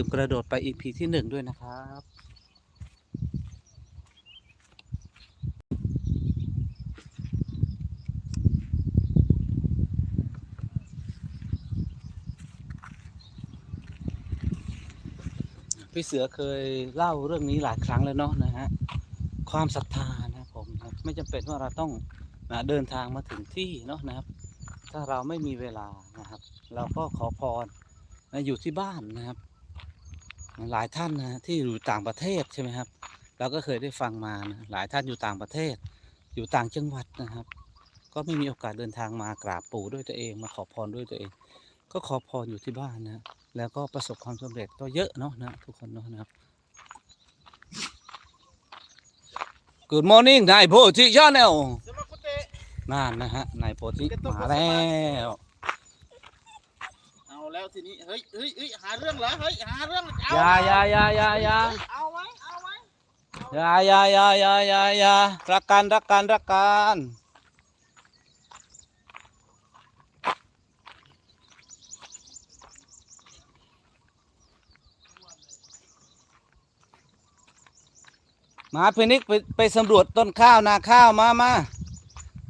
ลืมกระโดดไป EP ที่หนึ่งด้วยนะครับ พี่เสือเคยเล่าเรื่องนี้หลายครั้งแล้วเนาะนะฮะ ความศรัทธานะผมไม่จำเป็นว่าเราต้องนะเดินทางมาถึงที่เนาะนะครับ ถ้าเราไม่มีเวลานะครับ เราก็ขอพรนะอยู่ที่บ้านนะครับ หลายท่านนะที่อยู่ต่างประเทศใช่ไหมครับ เราก็เคยได้ฟังมานะหลายท่านอยู่ต่างประเทศ อยู่ต่างจังหวัดนะครับ ก็ไม่มีโอกาสเดินทางมากราบปู่ด้วยตัวเองมาขอพรด้วยตัวเอง ก็ขอพรอยู่ที่บ้านนะแล้วก็ประสบความสำเร็จก็เยอะเนาะนะทุกคนเนาะนะครับ Good morning นายโพธิชาแนลสมัครเตะนั่นนะฮะนายโพธิมาแล้วเอา แล้วทีนี้เฮ้ยเฮ้ยเฮ้ยหาเรื่องเหรอเฮ้ยหาเรื่องเอาอยาอยาอยาอยาอยาเอาไหมเอาไหมอยาอยาอยาอยาอยาอยารักกันรักกันรักกันมาพินิกไปไปสำรวจต้นข้าวนาข้าวมามา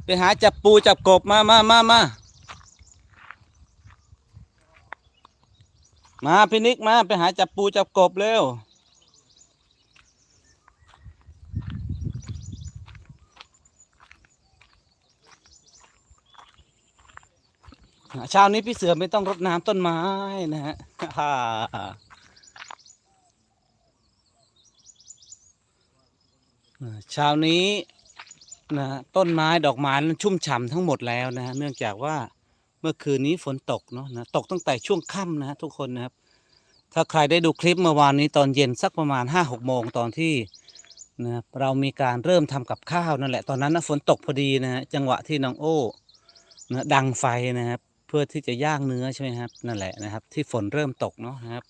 ไปหาจับปูจับกบมามามามา มาพินิกมาไปหาจับปูจับกบเร็ว เช้านี้พี่เสือไม่ต้องรดน้ำต้นไม้นะฮะเช้านี้นะต้นไม้ดอกไม้ชุ่มฉ่ำทั้งหมดแล้วนะฮะเนื่องจากว่า เมื่อคืนนี้ฝนตกเนาะนะตกตั้งแต่ช่วงค่ำนะทุกคนนะครับ ถ้าใครได้ดูคลิปเมื่อวานนี้ตอนเย็นสักประมาณห้าหกโมงตอนที่นะครับเรามีการเริ่มทำกับข้าวนั่นแหละตอนนั้นนะฝนตกพอดีนะฮะจังหวะที่น้องโอ้นะดังไฟนะครับ เพื่อที่จะย่างเนื้อใช่ไหมครับนั่นแหละนะครับ ที่ฝนเริ่มตกเนาะนะครับ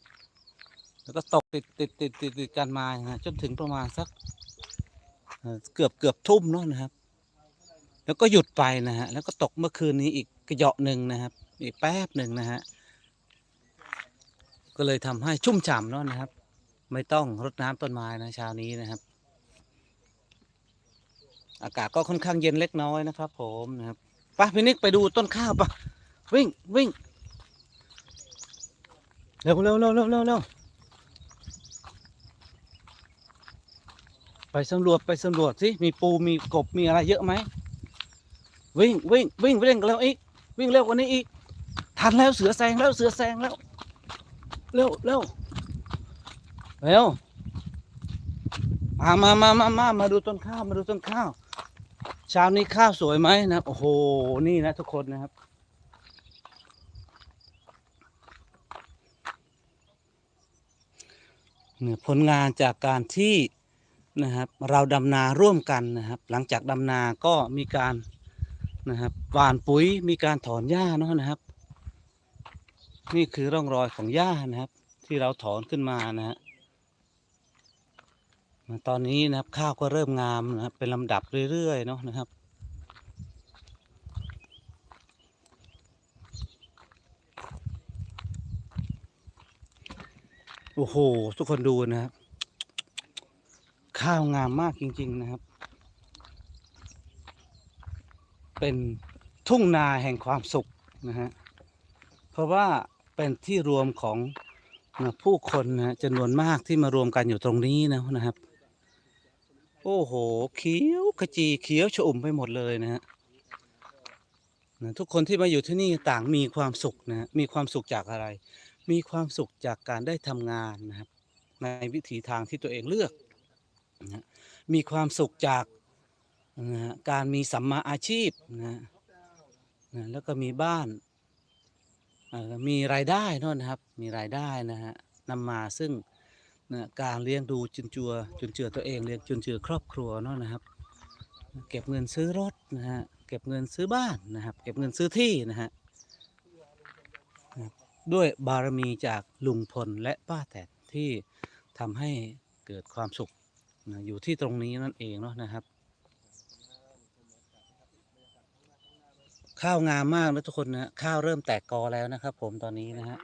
แล้วก็ตกติดติดติดติดติดกันมานะจนถึงประมาณสักเกือบเกือบทุ่มเนาะนะครับ แล้วก็หยุดไปนะฮะ แล้วก็ตกเมื่อคืนนี้อีกกระเหยาะหนึ่งนะครับ อีกแป๊บหนึ่งนะฮะ ก็เลยทำให้ชุ่มฉ่ำเนาะนะครับ ไม่ต้องรดน้ำต้นไม้นะเช้านี้นะครับ อากาศก็ค่อนข้างเย็นเล็กน้อยนะครับ ผมนะครับไปพี่นิกไปดูต้นข้าวปะวิ่งวิ่งเร็วเร็วเร็วเร็วเร็วเร็วไปสำรวจไปสำรวจสิมีปูมีกบมีอะไรเยอะไหม วิ่งวิ่งวิ่งเร่งเร็วอีกวิ่งเร็วกว่านี้อีกทันแล้วเสือแซงแล้วเสือแซงแล้วเร็วเร็วเร็วมามามามามามาดูต้นข้าวมาดูต้นข้าวเช้านี้ข้าวสวยไหมนะโอ้โหนี่นะทุกคนนะครับ เนี่ยผลงานจากการที่นะครับ เราดำนาร่วมกันนะครับ หลังจากดำนาก็มีการ นะครับหว่านปุ๋ยมีการถอนหญ้าเนาะนะครับ นี่คือร่องรอยของหญ้านะครับ ที่เราถอนขึ้นมานะฮะตอนนี้นะครับข้าวก็เริ่มงามนะครับเป็นลำดับเรื่อยๆเนาะนะครับโอ้โห ทุกคนดูนะครับ ข้าวงามมากจริง ๆ นะครับ เป็นทุ่งนาแห่งความสุขนะฮะ เพราะว่าเป็นที่รวมของนะผู้คนนะจำนวนมากที่มารวมกันอยู่ตรงนี้นะนะครับ โอ้โหเขียวขจีเขียวชอุ่มไปหมดเลยนะฮะนะทุกคนที่มาอยู่ที่นี่ต่างมีความสุขนะมีความสุขจากอะไร มีความสุขจากการได้ทำงานนะครับ ในวิถีทางที่ตัวเองเลือกนะมีความสุขจาก นะฮะการมีสัมมาอาชีพนะนะแล้วก็มีบ้านมีรายได้นอะนะครับมีรายได้นะฮะนำมาซึ่งนะการเลี้ยงดูจุนจัวจุนเจือตัวเองเลี้ยงจุนเจือครอบครัวนาะนะครับ เก็บเงินซื้อรถนะฮะเก็บเงินซื้อบ้านนะครับ เก็บเงินซื้อที่นะฮะด้วยบารมีจากลุงพลและป้าแตนที่ทำให้เกิดความสุขนะอยู่ที่ตรงนี้นั่นเองเนาะนะครับ ข้าวงามมากนะทุกคนนะข้าวเริ่มแตกกอแล้วนะครับ ผมตอนนี้นะฮะ